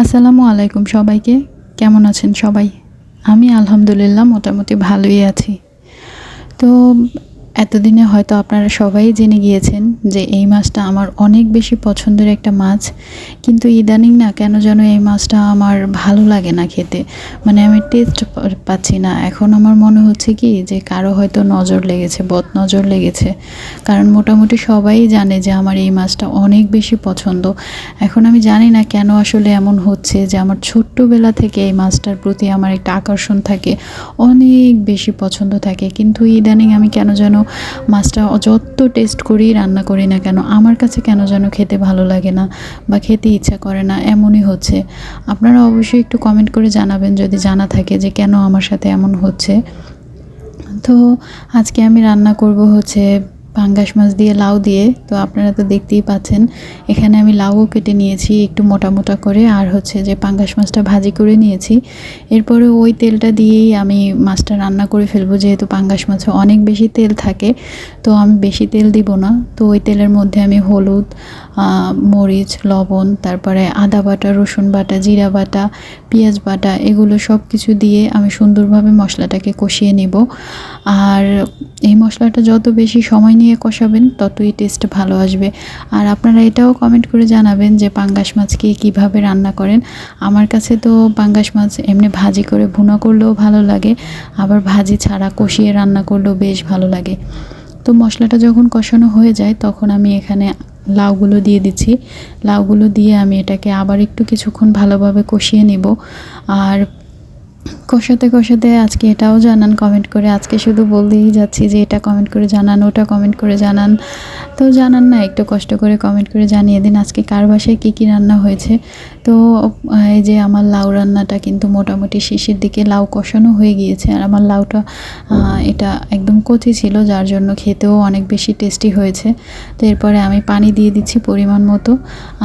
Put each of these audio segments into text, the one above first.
আসসালামু আলাইকুম সবাইকে। কেমন আছেন সবাই? আমি আলহামদুলিল্লাহ মোটামুটি ভালোই আছি। তো এতদিনে হয়তো আপনারা সবাই জেনে গিয়েছেন যে এই মাছটা আমার অনেক বেশি পছন্দের একটা মাছ। কিন্তু ইদানিং না কেন যেন এই মাছটা আমার ভালো লাগে না খেতে। মানে আমি টেস্ট পাচ্ছি না। এখন আমার মনে হচ্ছে কি যে কারও হয়তো নজর লেগেছে, বদ নজর লেগেছে। কারণ মোটামুটি সবাই জানে যে আমার এই মাছটা অনেক বেশি পছন্দ। এখন আমি জানি না কেন আসলে এমন হচ্ছে যে আমার ছোট্টবেলা থেকে এই মাছটার প্রতি আমার একটা আকর্ষণ থাকে, অনেক বেশি পছন্দ থাকে। কিন্তু ইদানিং আমি কেন যেন মাছটা যত টেস্ট করি রান্না করি না কেন, আমার কাছে কেন যেন খেতে ভালো লাগে না বা খেতে ইচ্ছা করে না, এমনই হচ্ছে। আপনারা অবশ্যই একটু কমেন্ট করে জানাবেন যদি জানা থাকে যে কেন আমার সাথে এমন হচ্ছে। তো আজকে আমি রান্না করব হচ্ছে পাঙ্গাস মাছ দিয়ে, লাউ দিয়ে, তো আপনারা তো দেখতেই পাচ্ছেন। এখানে আমি লাউও কেটে নিয়েছি একটু মোটা মোটা করে, আর হচ্ছে যে পাঙ্গাস মাছটা ভাজি করে নিয়েছি। এরপরে ওই তেলটা দিয়েই আমি মাছটা রান্না করে ফেলব, যেহেতু পাঙ্গাস মাছে অনেক বেশি তেল থাকে, তো আমি বেশি তেল দিব না। তো ওই তেলের মধ্যে আমি হলুদ মরিচ, লবণ, তারপরে আদা বাটা, রসুন বাটা, জিরা বাটা, পেঁয়াজ বাটা, এগুলো সব কিছু দিয়ে আমি সুন্দরভাবে মশলাটাকে কষিয়ে নেব। আর এই মশলাটা যত বেশি সময় নিয়ে কষাবেন, ততই টেস্ট ভালো আসবে। আর আপনারা এটাও কমেন্ট করে জানাবেন যে পাঙ্গাস মাছকে কীভাবে রান্না করেন। আমার কাছে তো পাঙ্গাস মাছ এমনি ভাজি করে ভুনা করলেও ভালো লাগে, আবার ভাজি ছাড়া কষিয়ে রান্না করলেও বেশ ভালো লাগে। তো মশলাটা যখন কষানো হয়ে যায়, তখন আমি এখানে লাউগুলো দিয়ে দিচ্ছি। লাউগুলো দিয়ে আমি এটাকে আবার একটু কিছুক্ষণ ভালোভাবে কষিয়ে নেব। আর কষাতে কষাতে আজকে এটাও জানান কমেন্ট করে। আজকে শুধু বলতেই যাচ্ছি যে এটা কমেন্ট করে জানান, ওটা কমেন্ট করে জানান। তো জানান না, একটু কষ্ট করে কমেন্ট করে জানিয়ে দিন আজকে কার বাসায় কী কী রান্না হয়েছে। তো, এই যে আমার লাউ রান্নাটা কিন্তু মোটামুটি শেষের দিকে লাউ কষানো হয়ে গিয়েছে। আর আমার লাউটা এটা একদম কচি ছিল, যার জন্য খেতেও অনেক বেশি টেস্টি হয়েছে। তো এরপরে আমি পানি দিয়ে দিচ্ছি পরিমাণ মতো।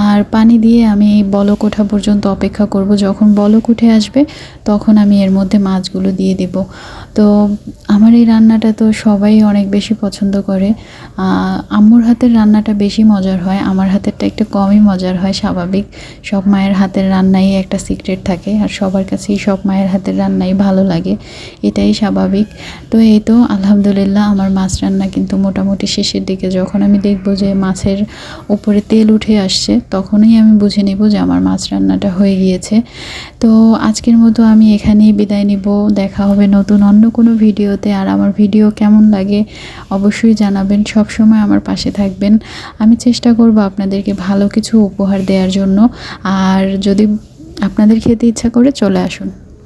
আর পানি দিয়ে আমি বলক ওঠা পর্যন্ত অপেক্ষা করব। যখন বলক উঠে আসবে, তখন আমি এর মধ্যে মাছগুলো দিয়ে দেব। তো আমার এই রান্নাটা তো সবাই অনেক বেশি পছন্দ করে। আম্মুর হাতের রান্নাটা বেশি মজার হয়, আমার হাতেরটা একটু কমই মজার হয়, স্বাভাবিক। সব মায়ের হাতের রান্নাই একটা সিক্রেট থাকে, আর সবার কাছেই সব মায়ের হাতের রান্নাই ভালো লাগে, এটাই স্বাভাবিক। তো এই তো, আলহামদুলিল্লাহ আমার মাছ রান্না কিন্তু মোটামুটি শেষের দিকে। যখন আমি দেখব যে মাছের উপরে তেল উঠে আসছে, তখনই আমি বুঝে নেব যে আমার মাছ রান্নাটা হয়ে গিয়েছে। তো আজকের মতো আমি এখানেই বিদায় নিব, দেখা হবে নতুন অন্য কোনো ভিডিওতে। আর আমার ভিডিও কেমন লাগে অবশ্যই জানাবেন। সব সময় আমার পাশে থাকবেন। আমি চেষ্টা করব আপনাদেরকে ভালো কিছু উপহার দেওয়ার জন্য। আর যদি আপনাদের খেতে ইচ্ছা করে চলে আসুন।